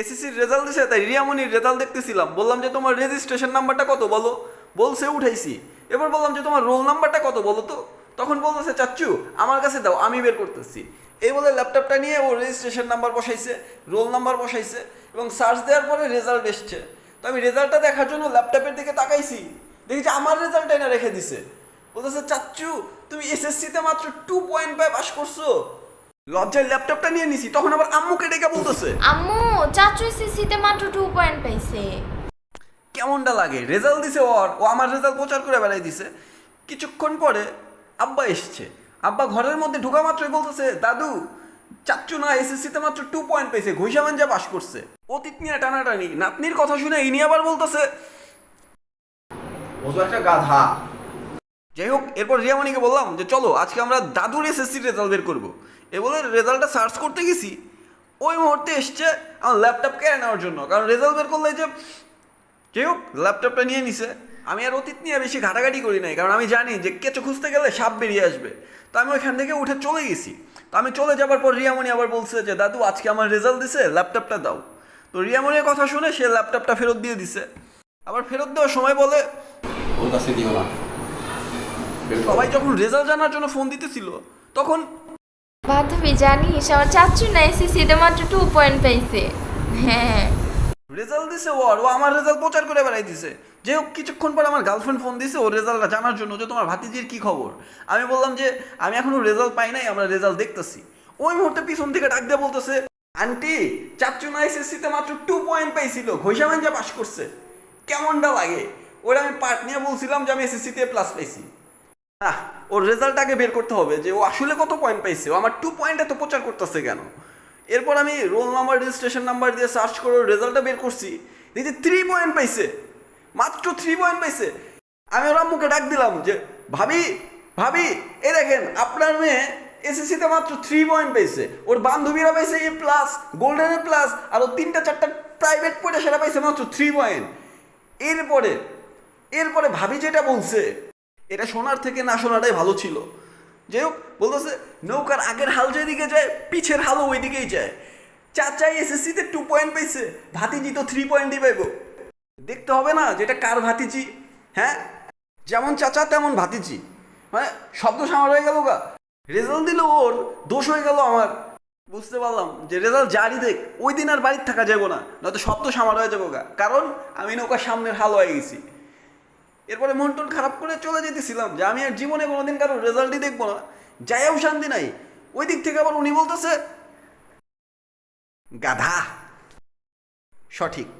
এসএসসির রেজাল্ট দিছে, তাই রিয়ামনির রেজাল্ট দেখতেছিলাম। বললাম যে, তোমার রেজিস্ট্রেশন নাম্বারটা কত বলো? বলছে, উঠাইছি। এবার বললাম যে, তোমার রোল নাম্বারটা কত বলো তো? তখন বলতেছে, চাচ্চু, আমার কাছে দাও, আমি বের করতেছি। এই বলে ল্যাপটপটা নিয়ে ও রেজিস্ট্রেশন নাম্বার বসাইছে রোল নাম্বার বসাইছে এবং সার্চ দেওয়ার পরে রেজাল্ট এসছে। তো আমি রেজাল্টটা দেখার জন্য ল্যাপটপের দিকে তাকাইছি। দেখি যে, আমার রেজাল্টটা এনে রেখে দিছে। বলতেছে, চাচ্চু, তুমি এসএসসিতে মাত্র টু পয়েন্ট ফাইভ পাস করছ। লজ্জায় ল্যাপটপটা নিয়ে নিছি তখন আবার আম্মুকে ডেকে বলতেছে। আম্মু চাচু এসএসসিতে মাত্র টু পয়েন্ট পাইছে। কেমনটা লাগে? রেজাল্ট দিছে ওর ও আমার রেজাল্ট প্রচার করে বেড়াই দিছে। কিছুক্ষণ পরে আব্বা এসছে। আব্বা ঘরের মধ্যে ঢোকা মাত্রই বলতেছে দাদু চাচ্চু না এসএসসিতে মাত্র টু পয়েন্ট পেয়েছে ঘুষামান যা পাস করছে। অতীত নিয়ে টানাটানি নাতনির কথা শুনে ইনি আবার বলতেছে ও একটা গাধা। যাই হোক এরপর রিয়ামণিকে বললাম যে চলো আজকে আমরা দাদুর এসএসসি রেজাল্ট বের করব। বলে রেজাল্টটা সার্চ করতে গেছি ওই মুহূর্তে এসছে আমার ল্যাপটপ কেড়ে নেওয়ার জন্য। কারণ রেজাল্ট বের করলে যে যাই হোক ল্যাপটপটা নিয়ে নিছে। আমি আর অতীত নিয়ে বেশি ঘাটাঘাটি করি নাই কারণ আমি জানি যে কেঁচো খুঁজতে গেলে সাপ বেরিয়ে আসবে। তো আমি ওইখান থেকে উঠে চলে গেছি। তো আমি চলে যাবার পর রিয়ামণি আবার বলছে যে দাদু আজকে আমার রেজাল্ট দিছে ল্যাপটপটা দাও। তো রিয়ামণির কথা শুনে সে ল্যাপটপটা ফেরত দিয়ে দিছে। আবার ফেরত দেওয়ার সময় বলে ওর কাছে দিও না। সবাই যখন রেজাল্ট জানার জন্য ফোন দিতেছিল তখন বান্ধবী জানিস, আমার চাচু না এসএসসিতে মাত্র টু পয়েন্ট পাইছে। হ্যাঁ। রেজাল্ট দিছে ওর ও আমার রেজাল্ট প্রচার করে বেড়াই দিছে। যে হোক, কিছুক্ষণ পর আমার গার্লফ্রেন্ড ফোন দিছে, ওর রেজাল্টটা জানার জন্য যে তোমার ভাতিজির কি খবর? আমি বললাম যে, আমি এখনও রেজাল্ট পাই নাই, আমরা রেজাল্ট দেখতেছি। ওই মুহূর্তে পিছন থেকে ডাক দিয়ে বলতেছে, আন্টি চাচ্চু না এসএসসিতে মাত্র টু পয়েন্ট পাইছিল ঘৈষামেন যা পাস করছে। কেমনটা লাগে? ওরা আমি পার্ট নিয়ে বলছিলাম যে আমি এসএসসিতে প্লাস পাইছি। না ওর রেজাল্ট আগে বের করতে হবে যে ও আসলে কত পয়েন্ট পাইছে? ও আমার টু পয়েন্ট এত প্রচার করতেছে কেন? এরপর আমি রোল নাম্বার রেজিস্ট্রেশন নাম্বার দিয়ে সার্চ করে রেজাল্টটা বের করছি। দেখি থ্রি পয়েন্ট পাইছে। মাত্র থ্রি পয়েন্ট পাইছে। আমি ওর আম্মুকে ডাক দিলাম যে, ভাবি ভাবি এ দেখেন, আপনার মেয়ে এসএসসিতে মাত্র থ্রি পয়েন্ট পাইছে। ওর বান্ধবীরা পাইছে A plus golden A plus আর ও তিনটা, চারটা প্রাইভেট পড়ে সেটা পাইছে মাত্র থ্রি পয়েন্ট এরপরে এরপরে ভাবি যেটা বলছে এটা শোনার থেকে না শোনাটাই ভালো ছিল। যাই হোক, বলতেছে, নৌকার আগের হাল যেদিকে যায়, পিছের হালও ওই দিকেই যায়। চাচাই এসএসসিতে টু পয়েন্ট পাইছে, ভাতিজি তো থ্রি পয়েন্টই পাইব। দেখতে হবে না যেটা কার ভাতিজি হ্যাঁ? যেমন চাচা, তেমন ভাতিজি। মানে শব্দ সামার হয়ে গেল গা। রেজাল্ট দিল ওর, দোষ হয়ে গেল আমার। বুঝতে পারলাম যে রেজাল্ট জারি দেখ ওই দিন আর বাড়ির থাকা যাব না, নয়তো শব্দ সামার হয়ে যাব গা কারণ আমি নৌকার সামনের হাল হয়ে গেছি। এরপরে মন টন খারাপ করে চলে যেতেছিলাম যে আমি আর জীবনে কোনোদিন কারোর রেজাল্টই দেখব না যাইও শান্তি নাই। ওই দিক থেকে আবার উনি বলতেছে, গাধা। সঠিক।